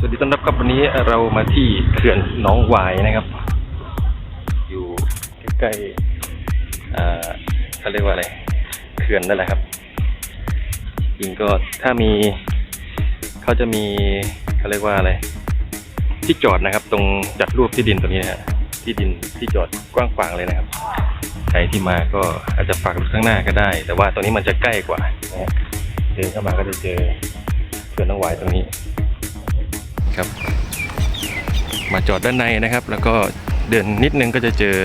สวัสดีต้อนรับครับวันนี้เรามาที่เขื่อนหน้องหวายนะครับ อยู่ใกล้ๆอ่าเขาเรียกว่าอะไรเขื่อนนั่นแหละครับจริงก็ถ้ามีเขาจะมีเขาเรียกว่าอะไร ที่จอดนะครับ ตรงจัดรูปที่ดินตรงนี้นะฮะที่ดินที่จอดกว้างขวางเลยนะครับใครที่มาก็อาจจะฝากรถข้างหน้าก็ได้ แต่ว่าตรงนี้มันจะใกล้กว่านะฮะเดินเข้ามาก็จะเจอเขื่อนหน้องหวายตรงนี้ ครับ มาจอดด้านในนะครับ แล้วก็เดินนิดนึงก็จะเจอ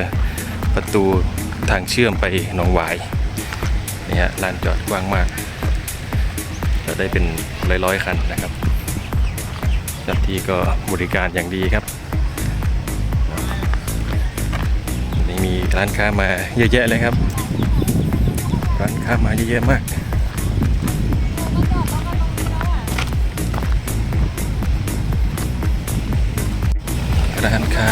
ประตูทางเชื่อมไปหนองหวายนี่ฮะลานจอดกว้างมากจะได้เป็นร้อยๆคันนะครับเจ้าหน้าที่ก็บริการอย่างดีครับนี่มีร้านค้ามาเยอะแยะเลยครับ ร้านค้ามาเยอะแยะมาก ค้า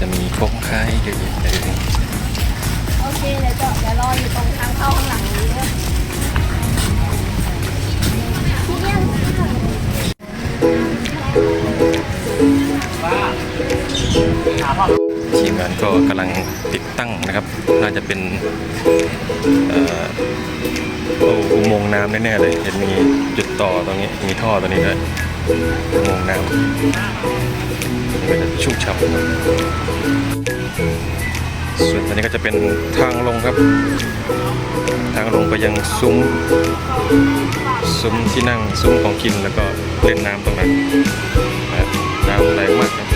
จะมีของขายเยอะแยะเลยโอเคเดี๋ยวจอดเดี๋ยวรออยู่ตรงทางเข้าข้างหลังนี้เด้อที่เนี่ยทีมงานก็กำลังติดตั้งนะครับ น่าจะเป็นอ่ออ้อุโมงค์น้ำแน่ๆเลย เห็นมีจุดต่อตรงนี้ มีท่อตรงนี้ด้วย อุโมงค์น้ำเป็นชุ่มฉ่ำครับส่วนอันนี้ก็จะเป็นทางลงครับ ทางลงไปยังซุ้มซุ้มที่นั่งซุ้มของกินแล้วก็เล่นน้ำตรงนั้นน้ำแรงมากครับ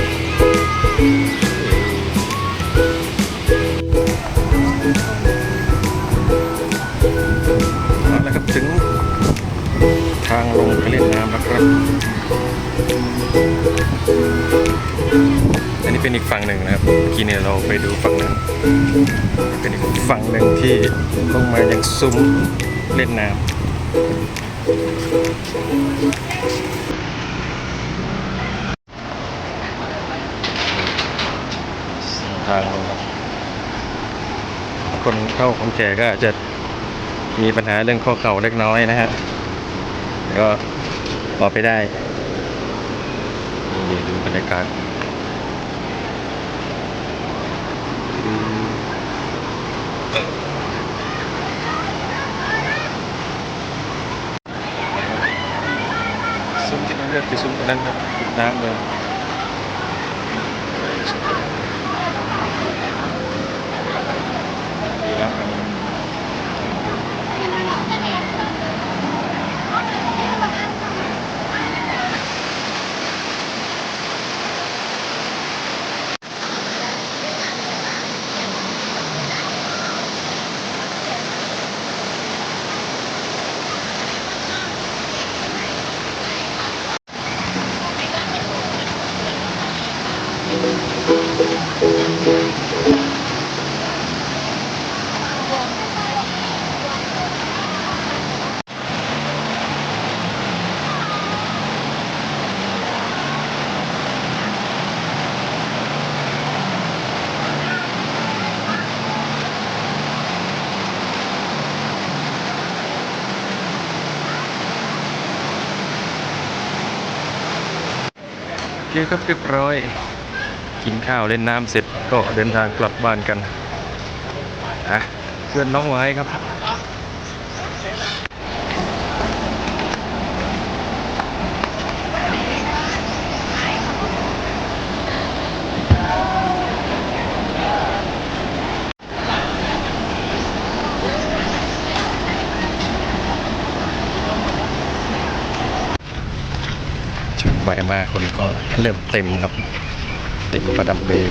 ลงไปเล่นน้ำแล้วครับ อันนี้เป็นอีกฝั่งหนึ่งนะครับเมื่อกี้เนี่ยเราไปดูฝั่งนั้น เป็นอีกฝั่งหนึ่งที่ลงมายังซุ้มเล่นน้ำทางลงคนเข้าคนแก่ก็อาจจะมีปัญหาเรื่องข้อเข่าเล็กน้อยนะฮะ ก็พอไปได้นี่ดูบรรยากาศซุ้มที่นั่นเลือกคือซุ้มตรงนั้นครับน้ำเลย เคครับเรียบร้อย กินข้าวเล่นน้ำเสร็จก็เดินทางกลับบ้านกันอะเพื่อนน้องไว้ครับ ช่างใบมาคนก็เริ่มเต็มครับเต็มประดับเบล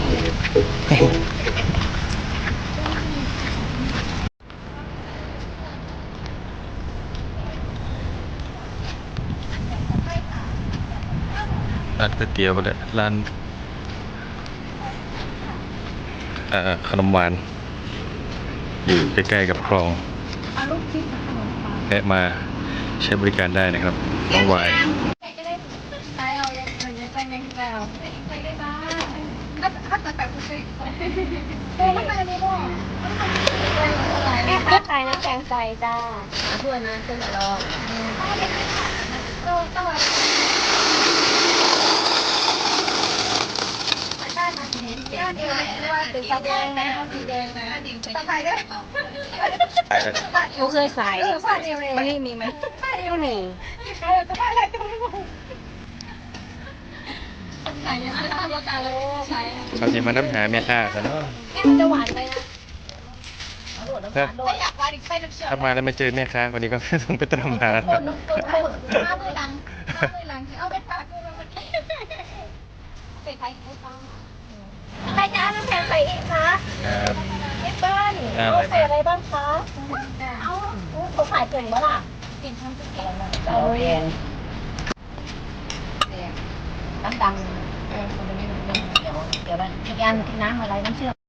ร้านก๋วยเตี๋ยวเลยร้านเอ่อขนมหวานอยู่ใกล้ๆกับคลองเอาลูกชิ้นขนมปังแวะมาใช้บริการได้นะครับน้องวาย แล้วก็ใส่น้ำแข็งใส่จ้าช่วยนะช่วยรอเป็นสะพายนะสีแดงนะสะพายได้หนูเคยใส่ผ้าเดียวเลยมีไหมผ้าเดียวเลยสะพายอะไรตรงนี้ ใส่ยังไม่ทำประกันเลยใส่เขาจะมาน้ำหาแม่ค้ากันเนาะมันจะหวานไปนะถ้าไม่อยากหวานอีกไปน้ำเชื่อมถ้ามาแล้วไม่เจอแม่ค้าคนนี้ก็ต้องไปตามหาคนคนคนห้ามือหลังห้ามือหลังเอาไปฝากด้วยมันใส่ไทยให้ฟังใครจะเอาน้ำแข็งใส่อีกคะครับเอฟเบิ้ลอ่าเอาใส่อะไรบ้างคะเอาเขาขายเก่งปะล่ะเก่งทำเก่งเอาเรียนดัง ดังๆเออค